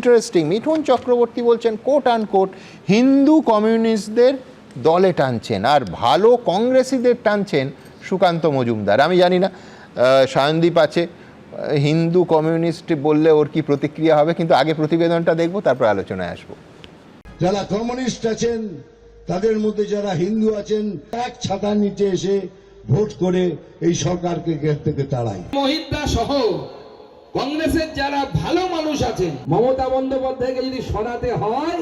Interesting Mithun Chakraborty বলছেন quote unquote Hindu কমিউনিস্টদের দলে টানছেন আর ভালো কংগ্রেসিদের টানছেন সুকান্ত মজুমদার। আমি জানি না আহ, সায়নদীপ আছে হিন্দু কমিউনিস্ট বললে ওর কি প্রতিক্রিয়া হবে কিন্তু আগে প্রতিবেদনটা দেখব তারপর আলোচনায় আসব। যারা কমিউনিস্ট আছেন তাদের মধ্যে যারা হিন্দু আছেন এক ছাতার নিচে এসে ভোট করে এই সরকারকে ঘের থেকে তাড়াই। মহিন্দা সহ কংগ্রেসের যারা ভালো মানুষ আছেন মমতা বন্দ্যোপাধ্যায়কে যদি সরাতে হয়,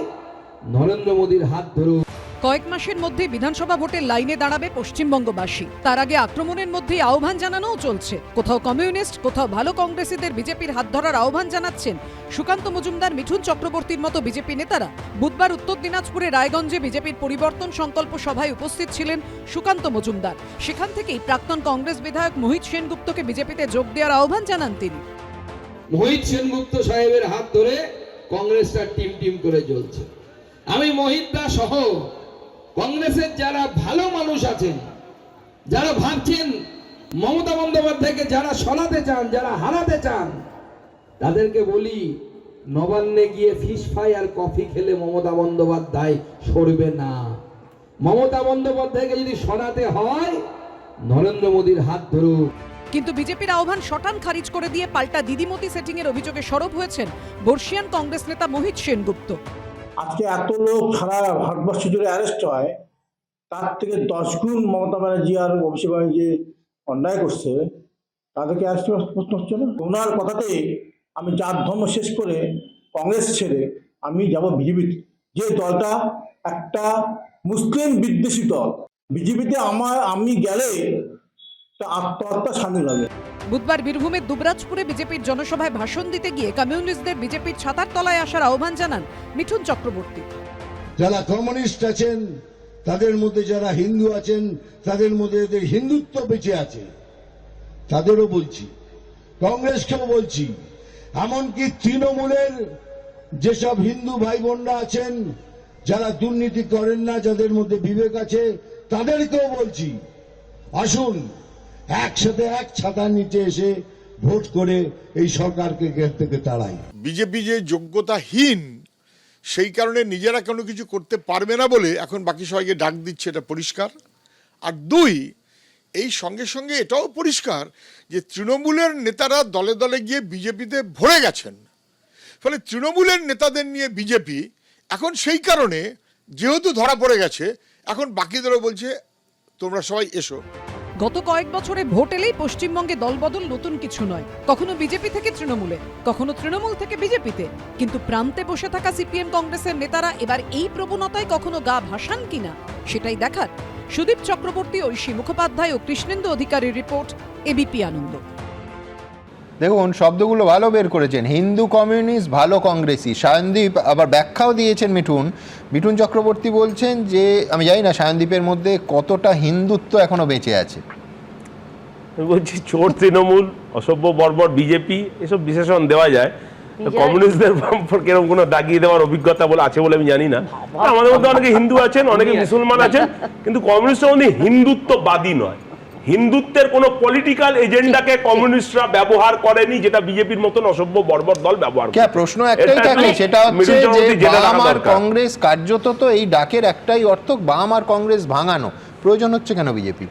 নরেন্দ্র মোদীর হাত ধরুন। কয়েক মাসের মধ্যে বিধানসভা ভোটের লাইনে দাঁড়াবে পশ্চিমবঙ্গবাসী। তার আগে আক্রমণের মধ্যেই আহ্বান জানানোও চলছে। কোথাও কমিউনিস্ট, কোথাও ভালো কংগ্রেসীদের বিজেপির হাত ধরার আহ্বান জানাচ্ছেন সুকান্ত মজুমদার, মিঠুন চক্রবর্তীর মতো বিজেপি নেতারা। বুধবার উত্তর দিনাজপুরে রায়গঞ্জে বিজেপির পরিবর্তন সংকল্প সভায় উপস্থিত ছিলেন সুকান্ত মজুমদার। সেখান থেকেই প্রাক্তন কংগ্রেস বিধায়ক মোহিত সেনগুপ্তকে বিজেপিতে যোগ দেওয়ার আহ্বান জানান তিনি। মোহিত সেনগুপ্ত সাহেবের হাত ধরে কংগ্রেসটা টিম টিম করে চলছে আমি মহিন্দা সহ কংগ্রেসের যারা ভালো মানুষ আছেন, যারা ভাবছেন মমতা বন্দ্যোপাধ্যায়কে যারা সরাতে চান, যারা হারাতে চান, তাদেরকে বলি, নবান্নে গিয়ে ফিশ ফ্রাই আর কফি খেলে মমতা বন্দ্যোপাধ্যায় সরবে না। মমতা বন্দ্যোপাধ্যায়কে যদি সরাতে হয়, নরেন্দ্র মোদীর হাত ধরুন কিন্তু বিজেপির আহ্বান শটান খারিজ করে দিয়ে পাল্টা দিদিমতি সেটিং এর অভিযোগে সরব হয়েছেন বর্ষিয়ান কংগ্রেস নেতা মোহিত সেনগুপ্ত। আজকে এত লোক সারা ভারতবর্ষ জুড়ে অ্যারেস্ট হয়, তার থেকে দশ গুণ মমতা ব্যানার্জি আর অভিষেক ব্যানার্জি অন্যায় করছে, তাদেরকে অ্যারেস্ট প্রশ্ন হচ্ছে না? ওনার কথাতে আমি জাত ধর্ম শেষ করে কংগ্রেস ছেড়ে আমি যাব বিজেপিতে যে দলটা একটা মুসলিম বিদ্বেষী দল, বিজেপিতে আমার, আমি গেলে আত্মহত্যা সামিল হবে। বুধবার বীরভূমের দুবরাজপুরে বিজেপির জনসভায় ভাষণ দিতে গিয়ে কমিউনিস্টদের বিজেপির ছাতার তলায় আসার আহ্বান জানান মিঠুন চক্রবর্তী। যারা কমিউনিস্ট আছেন তাদের মধ্যে যারা হিন্দু আছেন তাদের মধ্যে এদের হিন্দুত্ব বেঁচে আছে। তাদেরও বলছি কংগ্রেসকেও বলছি এমনকি তৃণমূলের যেসব হিন্দু ভাই বোনরা আছেন যারা দুর্নীতি করেন না যাদের মধ্যে বিবেক আছে তাদেরকেও বলছি আসুন একসাথে এক ছাতার নিচে এসে ভোট করে এই সরকারকে ঘের থেকে তাড়াই। বিজেপি যে যোগ্যতাহীন, সেই কারণে নিজেরা কোনো কিছু করতে পারবে না বলে এখন বাকি সবাইকে ডাক দিচ্ছে, এটা পরিষ্কার। আর দুই, এই সঙ্গে সঙ্গে এটাও পরিষ্কার যে তৃণমূলের নেতারা দলে দলে গিয়ে বিজেপিতে ভরে গেছেন। ফলে তৃণমূলের নেতাদের নিয়ে বিজেপি এখন সেই কারণে, যেহেতু ধরা পড়ে গেছে, এখন বাকিদেরও বলছে, তোমরা সবাই এসো। গত কয়েক বছরে ভোট এলেই পশ্চিমবঙ্গে দলবদল নতুন কিছু নয়। কখনো বিজেপি থেকে তৃণমূলে, কখনো তৃণমূল থেকে বিজেপিতে। কিন্তু প্রান্তে বসে থাকা সিপিএম কংগ্রেসের নেতারা এবার এই প্রবণতায় কখনো গা ভাসান কিনা, সেটাই দেখার। সুদীপ চক্রবর্তী ঐশী মুখোপাধ্যায় ও কৃষ্ণেন্দু অধিকারীর রিপোর্ট এবিপি আনন্দ। দেখুন শব্দগুলো ভালো বের করেছেন। হিন্দু কমিউনিস্ট ভালো কংগ্রেসি। সায়নদীপ আবার ব্যাখ্যাও দিয়েছেন মিঠুন। মিঠুন চক্রবর্তী বলছেন যে আমি জানি না সায়নদীপের মধ্যে কতটা হিন্দুত্ব এখনও বেঁচে আছে। বলছি চোর তৃণমূল অসভ্য বর্বর বিজেপি এসব বিশেষণ দেওয়া যায়। তো কমিউনিস্টদের সম্পর্কে এরকম কোনো দাগিয়ে দেওয়ার অভিজ্ঞতা বলে আছে বলে আমি জানি না। আমাদের মধ্যে অনেকে হিন্দু আছেন অনেকে মুসলমান আছেন কিন্তু কমিউনিস্টের মধ্যে হিন্দুত্ববাদী নয়। হিন্দুত্বের কোনো পলিটিক্যাল এজেন্ডাকে কমিউনিস্টরা ব্যবহার করেনি যেটা বিজেপির মতন অসভ্য বর্বর দল ব্যবহার করে। প্রশ্ন একটাই থাকে সেটা হচ্ছে যে বাম আর কংগ্রেস কার্যত তো এই ডাকের একটাই অর্থ বাম আর কংগ্রেস ভাঙানো। প্রয়োজন হচ্ছে কেন বিজেপি?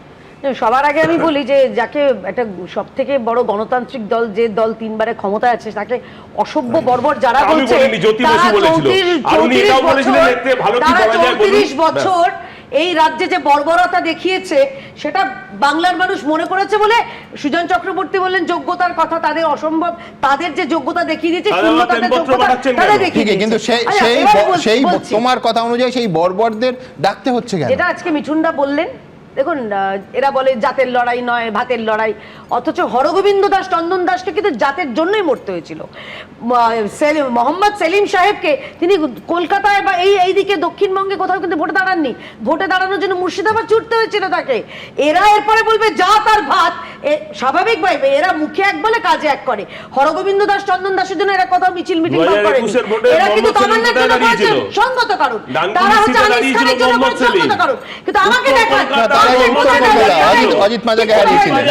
সবার আগে আমি বলি যে যাকে একটা সব থেকে বড় গণতান্ত্রিক দল যে দল তিনবারে ক্ষমতায় আছে তাকে অসভ্য বর্বর যারা আমি বলছে তারা বলেছিল। 34 আর উনি এটাও বলেছিলেন, বছর- এতে ভালো কি তারা করা যায় বলুন। 34 বছর এই রাজ্যে যে বর্বরতা দেখিয়েছে সেটা বাংলার মানুষ মনে করেছে বলে সুজন চক্রবর্তী বললেন যোগ্যতার কথা তাদের অসম্ভব তাদের যে যোগ্যতা দেখিয়ে দিয়েছে কিন্তু সেই আচ্ছা, সেই। তোমার কথা অনুযায়ী সেই বর্বরদের ডাকতে হচ্ছে কেন যেটা আজকে মিঠুনদা বললেন দেখুন এরা বলে জাতের লড়াই নয় ভাতের লড়াই। অথচ হরগোবিন্দ দাস চন্দন দাসকে কিন্তু জাতের জন্যই মরতে হয়েছিল। মোহাম্মদ সেলিম সাহেবকে তিনি কলকাতায় বা এই এইদিকে দক্ষিণবঙ্গে কোথাও কিন্তু ভোটে দাঁড়াননি। ভোটে দাঁড়ানোর জন্য মুর্শিদাবাদ ছুটতে হয়েছিল তাকে। এরা এরপরে বলবে জাত আর ভাত। এ- স্বাভাবিকভাবে এরা মুখে এক বলে কাজে এক করে। হরগোবিন্দ দাস চন্দন দাসের জন্য এরা কোথাও মিছিল মিটিং 2021 এর এরা কিন্তু তামান্নার জন্য? করেছেন সঙ্গত কারণ। তারা হচ্ছে আনিস খানের জন্য সঙ্গত কারণ। কিন্তু আমাকে উত্তর অজিত- মাজাকে হারিয়েছিলেন,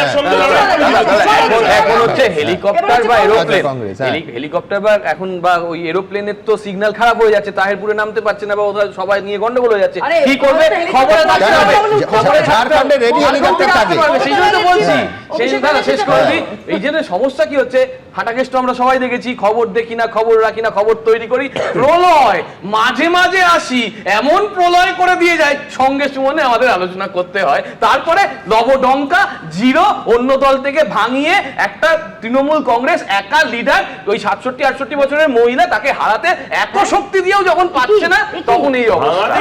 এখন হচ্ছে হেলিকপ্টার বা এরোপ্লেন। কংগ্রেস। হেলি- হেলিকপ্টার বা এখন বা ওই এরোপ্লেনের তো সিগন্যাল খারাপ হয়ে যাচ্ছে তাহিরপুরে নামতে পারছে না বা সবাই নিয়ে গন্ডগোল হয়ে যাচ্ছে। কি করবে? ওরা খবরে থাকতে হবে। খবরে ঝাড়খণ্ডে ready হেলিকপ্টার থাকে। সেই জন্য তো বলছি। সেই শেষ করে দিই। এই জন্য সমস্যা কি হচ্ছে? হাটাকেষ্ট আমরা সবাই দেখেছি খবর দেখি না খবর রাখি না খবর তৈরি করি। প্রলয় মাঝে মাঝে আসি এমন প্রলয় করে দিয়ে যায় সঙ্গে সুমনে আমাদের আলোচনা করতে হয়। তারপরে লবডঙ্কা জিরো অন্য দল থেকে ভাঙিয়ে একটা তৃণমূল কংগ্রেস একা লিডার ওই সাতষট্টি আটষট্টি বছরের মহিলা তাকে হারাতে এত শক্তি দিয়েও যখন পাচ্ছে না তখন এই অবস্থা।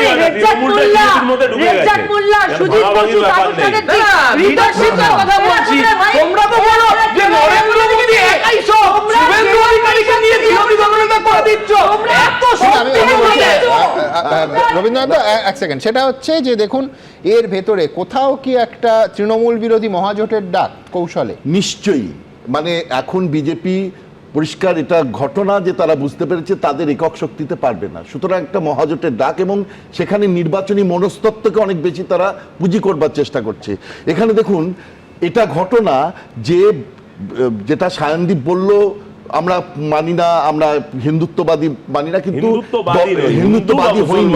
তোমরা তো বলো যে নরেন্দ্র মোদী একাই সব। শুভেন্দু অধিকারীকে নিয়ে বিরোধী দলনেতা করে দিচ্ছ। এত আমি শক্তি আমি বলছি, কোথায়? আ- আ- আ- রবীন্দ্রনাথ এক সেকেন্ড সেটা হচ্ছে যে দেখুন এর ভেতরে কোথাও কি একটা তৃণমূল বিরোধী মহাজোটের ডাক কৌশলে? নিশ্চয়ই। মানে এখন বিজেপি পরিষ্কার এটা ঘটনা যে তারা বুঝতে পেরেছে তাদের একক শক্তিতে পারবে না। সুতরাং একটা মহাজোটের ডাক এবং সেখানে নির্বাচনী মনস্তত্ত্বকে অনেক বেশি তারা পুঁজি করবার চেষ্টা করছে। এখানে দেখুন এটা ঘটনা যে যেটা সায়নদীপ বলল আমরা মানি না আমরা হিন্দুত্ববাদী মানি না কিন্তু হিন্দুত্ববাদী হইনি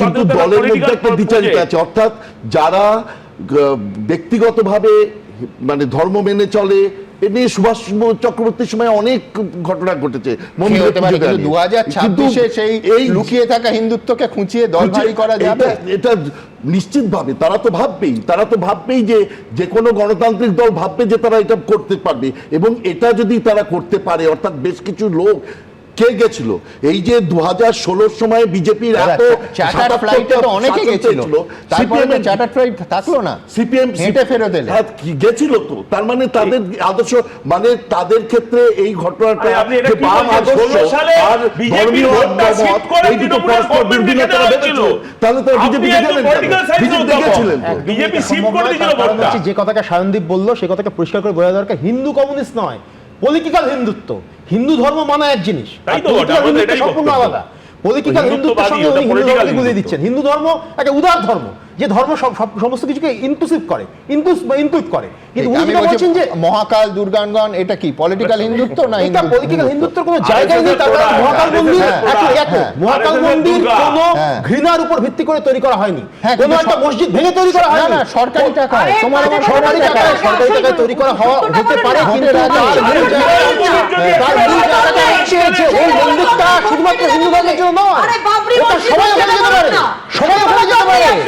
কিন্তু দলের মধ্যে একটা বিচারিতা আছে। অর্থাৎ যারা ব্যক্তিগতভাবে মানে ধর্ম মেনে চলে। এ নিয়ে সুভাষ চক্রবর্তীর সময় অনেক ঘটনা ঘটেছে। দু হাজার ছাব্বিশে সেই এই লুকিয়ে থাকা হিন্দুত্বকে খুঁচিয়ে দল করা যাবে? এটা- এটা নিশ্চিতভাবে তারা তো ভাববেই। তারা তো ভাববেই যে যে কোনো গণতান্ত্রিক দল ভাববে যে তারা এটা করতে পারবে। এবং এটা যদি তারা করতে পারে অর্থাৎ বেশ কিছু লোক কে গেছিল? এই যে দু হাজার ষোলোর সময় বিজেপির এত চার্টার ফ্লাইটে তো অনেকে গেছিল। তো থাকল না। সিপিএম হেঁটে ফেরত এলে। হ্যাঁ, গেছিল তো? তার মানে তাদের আদর্শ মানে তাদের ক্ষেত্রে এই ঘটনাটা আপনি যে কি বাম বলছেন? আদর্শ 16 আর ধর্মীয় ভোটটা মত, shift করে এই দুটো পরস্পর government কে দেখেছিল। তাহলে তো বিজেপি দেখেছিলেন বিজেপি অধ্যাপক। দেখেছিলেন তো। বিজেপি শিফট করে দিয়েছিল কারণ ভোটটা। হচ্ছে যে কথাকে সায়নদীপ বলল সে কথাকে পরিষ্কার করে বোঝা দরকার হিন্দু কমিউনিস্ট নয়। পলিটিক্যাল হিন্দুত্ব। হিন্দু ধর্ম মানে এক জিনিস। সম্পূর্ণ আলাদা। পলিটিক্যাল হিন্দুত্বের সঙ্গে উনি হিন্দু ধর্মকে গুলিয়ে দিচ্ছেন। হিন্দু ধর্ম একটা উদার ধর্ম। যে ধর্ম সমস্ত কিছুকে ইনক্লুসিভ করে ইনক্লুড করে। কিন্তু উনি যেটা বলছেন যে মহাকাল দুর্গানগণ এটা কি পলিটিক্যাল হিন্দুত্ব না এটা পলিটিক্যাল হিন্দুত্বের কোনো জায়গা নেই তার কারণ মহাকাল মন্দির হ্যাঁ। মহাকাল মন্দির কোনো হ্যাঁ। ঘৃণার উপর ভিত্তি করে তৈরি করা হয়নি। হ্যাঁ, কোনো একটা মসজিদ ভেঙে তৈরি করা না না সরকারি টাকা তোমার আমার সরকারি না। সরকারি টাকায় তৈরি করা হওয়া হতে পারে কিন্তু তার মূল জায়গা- তার মূল জায়গাটা হচ্ছে যে এই মন্দিরটা শুধুমাত্র হিন্দু ধর্মের জন্য নয় আরে বাবরি ওটা মসজিদ সবাই ওখানে যেতে পারে না। সবাই ওখানে যেতে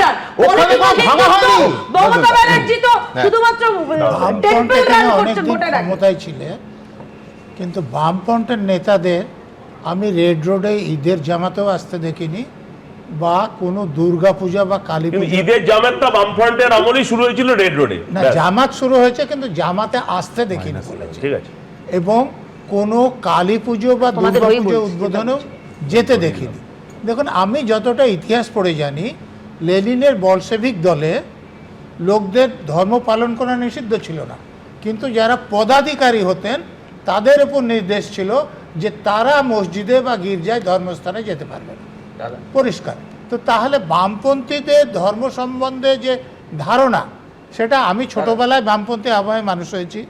পারে আপনার। ওখানে কোনো ভাঙা হয়নি। মমতা ব্যানার্জি তো। শুধুমাত্র টেম্পল রান করছে ভোটের আগে ক্ষমতায় ছিলেন কিন্তু বামফ্রন্টের নেতাদের আমি রেড রোডে ঈদের জামাতেও আসতে দেখিনি বা কোনো দুর্গা পূজা বা কালী ঈদের জামাতটা বামফ্রন্টের আমলেই শুরু হয়েছিল রেড রোডে। না জামাত শুরু হয়েছে কিন্তু জামাতে আসতে দেখিনি বলেছে। ঠিক আছে। এবং কোনো কালী পুজো বা তোমাদের দুর্গা ওই পুজো উদ্বোধনেও যেতে দেখিনি। দেখুন আমি যতটা ইতিহাস পড়ে জানি লেনিনের বলসেভিক দলে লোকদের ধর্ম পালন করা নিষিদ্ধ ছিল না। কিন্তু যারা পদাধিকারী হতেন তাদের উপর নির্দেশ ছিল যে তারা মসজিদে বা গির্জায় ধর্মস্থানে যেতে পারবে পরিষ্কার। তো তাহলে বামপন্থীদের ধর্ম সম্বন্ধে যে ধারণা সেটা আমি ছোটবেলায় বামপন্থী আবহাওয়ায় মানুষ হয়েছি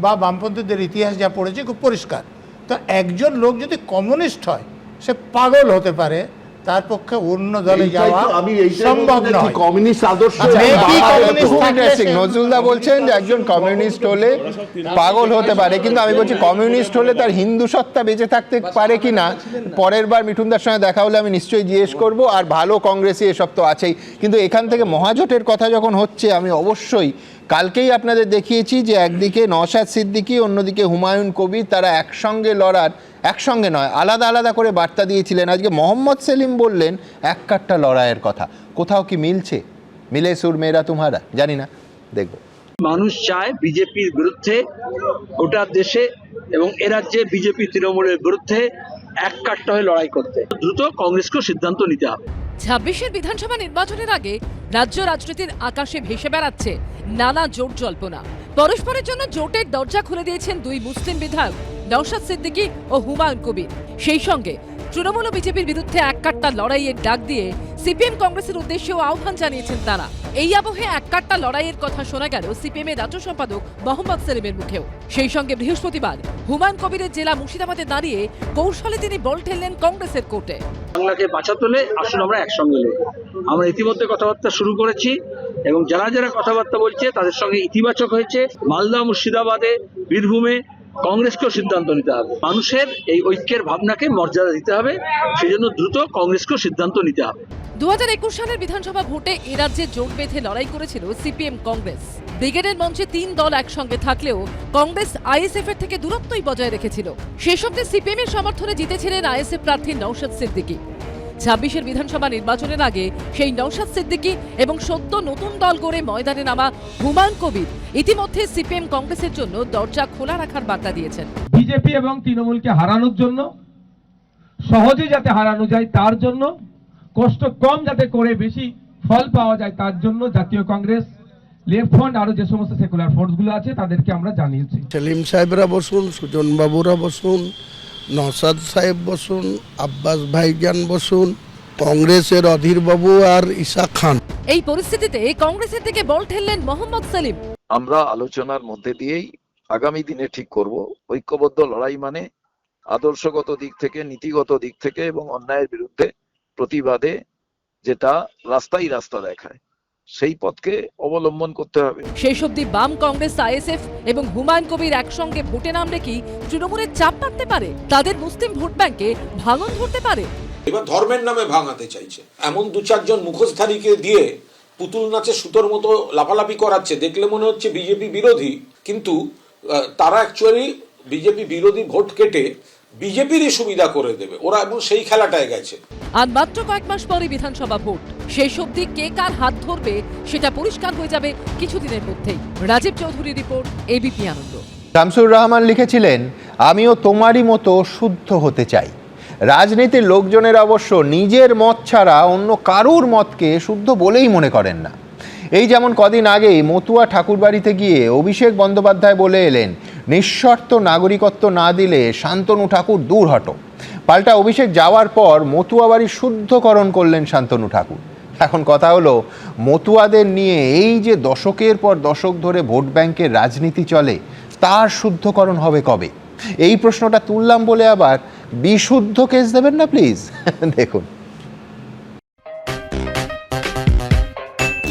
বা বামপন্থীদের ইতিহাস যা পড়েছি খুব পরিষ্কার। তো একজন লোক যদি কমিউনিস্ট হয় সে পাগল হতে পারে তার পক্ষে অন্য দলে যাওয়া আমি সম্ভব নয়। কমিউনিস্ট আদর্শ আচ্ছা, নজরুলদা বলছেন যে একজন কমিউনিস্ট হলে পাগল হতে পারে কিন্তু আমি বলছি কমিউনিস্ট হলে তার হিন্দু সত্তা বেঁচে থাকতে পারে কি না পরের বার মিঠুনদার সঙ্গে দেখা হলে আমি নিশ্চয়ই জিজ্ঞেস করব আর ভালো কংগ্রেসই এসব তো আছেই। কিন্তু এখান থেকে মহাজোটের কথা যখন হচ্ছে আমি অবশ্যই কালকেই আপনাদের দেখিয়েছি যে একদিকে নওশাদ সিদ্দিকী অন্যদিকে হুমায়ুন কবির তারা একসঙ্গে লড়ার একসঙ্গে নয় আলাদা আলাদা করে বার্তা দিয়েছিলেন। আজকে মোহাম্মদ সেলিম বললেন এক কাট্টা লড়াইয়ের কথা। কোথাও কি মিলছে? মিলে সুর মেয়েরা তোমারা জানি না। দেখব। মানুষ চায় বিজেপির বিরুদ্ধে গোটা দেশে এবং এ রাজ্যে বিজেপি তৃণমূলের বিরুদ্ধে এক কাট্টা হয়ে লড়াই করতে। দ্রুত কংগ্রেসকেও সিদ্ধান্ত নিতে হবে। ছাব্বিশের বিধানসভা নির্বাচনের আগে রাজ্য রাজনীতির আকাশে ভেসে বেড়াচ্ছে নানা জোট জল্পনা। পরস্পরের জন্য জোটের দরজা খুলে দিয়েছেন দুই মুসলিম বিধায়ক, নওশাদ সিদ্দিকী ও হুমায়ুন কবির। সেই সঙ্গে তৃণমূল বিজেপির বিরুদ্ধে এককাট্টা লড়াইয়ের ডাক দিয়ে সিপিএম কংগ্রেসের উদ্দেশ্যেও আহ্বান জানিয়েছেন তারা। এই আবহে এককাট্টা লড়াইয়ের কথা শোনা গেল সিপিএম এর রাজ্য সম্পাদক মোহাম্মদ সেলিমের মুখেও। সেই সঙ্গে বৃহস্পতিবার হুমায়ুন কবিরের জেলা মুর্শিদাবাদে দাঁড়িয়ে কৌশলে তিনি বল ঠেললেন কংগ্রেসের কোর্টে। বাংলাকে বাঁচাতে হলে আসুন আমরা একসঙ্গে লড়ব আমরা ইতিমধ্যে কথাবার্তা শুরু করেছি এবং যারা যারা কথাবার্তা বলছে তাদের সঙ্গে ইতিবাচক হয়েছে। মালদা, মুর্শিদাবাদে, বীরভূমে কংগ্রেসকেও সিদ্ধান্ত নিতে হবে। মানুষের এই ঐক্যের ভাবনাকে মর্যাদা দিতে হবে সেই জন্য দ্রুত কংগ্রেসকেও সিদ্ধান্ত নিতে হবে। দু একুশ সালের বিধানসভা ভোটে এ রাজ্যে জোট বেঁধে লড়াই করেছিল সিপিএম কংগ্রেস। ব্রিগেডের মঞ্চে তিন দল একসঙ্গে থাকলেও কংগ্রেস আইএসএফ এর থেকে দূরত্বই বজায় রেখেছিল। অব্দি সিপিএম এর সমর্থনে জিতেছিলেন আইএসএফ প্রার্থী নৌশাদ সিদ্দিকী। ছাব্বিশের বিধানসভা নির্বাচনের আগে সেই নৌশাদ সিদ্দিকী এবং সদ্য নতুন দল গড়ে ময়দানে নামা হুমায়ুন কবির ইতিমধ্যে সিপিএম কংগ্রেসের জন্য দরজা খোলা রাখার বার্তা দিয়েছেন। বিজেপি এবং তৃণমূলকে হারানোর জন্য সহজে যাতে হারানো যায় তার জন্য কষ্ট কম যাতে করে বেশি ফল পাওয়া যায় তার জন্য জাতীয় কংগ্রেস লেফট ফ্রন্ট আরও যে সমস্ত সেকুলার ফোর্সগুলো আছে তাদেরকে আমরা জানিয়েছি। সেলিম সাহেবরা বসুন সুজন বাবুরা বসুন নসাদ সাহেব বসুন আব্বাস ভাইজান বসুন কংগ্রেসের অধীর বাবু আর ঈশা খান। এই পরিস্থিতিতে কংগ্রেসের দিকে বল ঠেললেন মোহাম্মদ সেলিম। আমরা আলোচনার মধ্যে দিয়েই আগামী দিনে ঠিক করব। ঐক্যবদ্ধ লড়াই মানে আদর্শগত দিক থেকে নীতিগত দিক থেকে এবং অন্যায়ের বিরুদ্ধে প্রতিবাদে যেটা রাস্তাই রাস্তা দেখায়। সেই পথকে অবলম্বন করতে হবে। শেষ অব্দি বাম কংগ্রেস আইএসএফ এবং হুমায়ুন কবির একসঙ্গে ভোটে নামলে কি তৃণমূলের চাপ বাড়তে পারে? তাদের মুসলিম ভোট ব্যাংকে ভাঙন ধরতে পারে? এবার ধর্মের নামে ভাঙাতে চাইছে। এমন দু চারজন মুখোশধারীকে দিয়ে পুতুল নাচে সুতোর মতো লাফালাফি করাচ্ছে দেখলে মনে হচ্ছে বিজেপি বিরোধী। কিন্তু আহ, তারা অ্যাকচুয়ালি বিজেপি বিরোধী ভোট কেটে বিজেপিরই সুবিধা করে দেবে। ওরা এবং সেই খেলাটায় গেছে। আর মাত্র কয়েক মাস পরে বিধানসভা ভোট। শেষ অব্দি কে কার হাত ধরবে সেটা পরিষ্কার হয়ে যাবে কিছুদিনের মধ্যেই। Rajib Chowdhury report ABP Ananda. Shamsur Rahman লিখেছিলেন আমিও তোমারই মতো শুদ্ধ হতে চাই। রাজনীতির লোকজনের অবশ্য নিজের মত ছাড়া অন্য কারুর মতকে শুদ্ধ বলেই মনে করেন না। এই যেমন কদিন আগেই মতুয়া ঠাকুরবাড়িতে গিয়ে অভিষেক বন্দ্যোপাধ্যায় বলে এলেন, নিঃশর্ত নাগরিকত্ব না দিলে শান্তনু ঠাকুর দূর হটো পাল্টা অভিষেক যাওয়ার পর মতুয়া বাড়ি শুদ্ধকরণ করলেন শান্তনু ঠাকুর। এখন কথা হলো, মতুয়াদের নিয়ে এই যে দশকের পর দশক ধরে ভোট ব্যাংকের রাজনীতি চলে, তার শুদ্ধকরণ হবে কবে? এই প্রশ্নটা তুললাম বলে আবার বিশুদ্ধ কেস দেবেন না প্লিজ? দেখুন।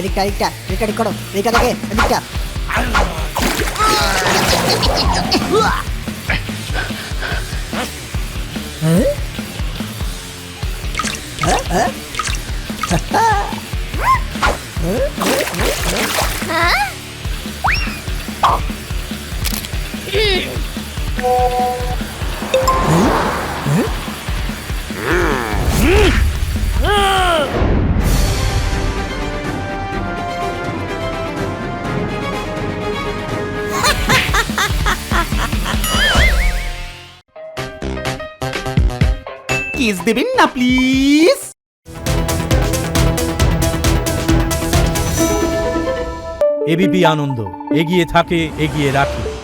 ఎదిక్కా ఇక్కా ఇక్కడ ఇక్కడ ఇక్కడకే ఎదిక్కా Huh? কিস দেবেন না প্লিজ এবিপি আনন্দ এগিয়ে থাকে এগিয়ে রাখে।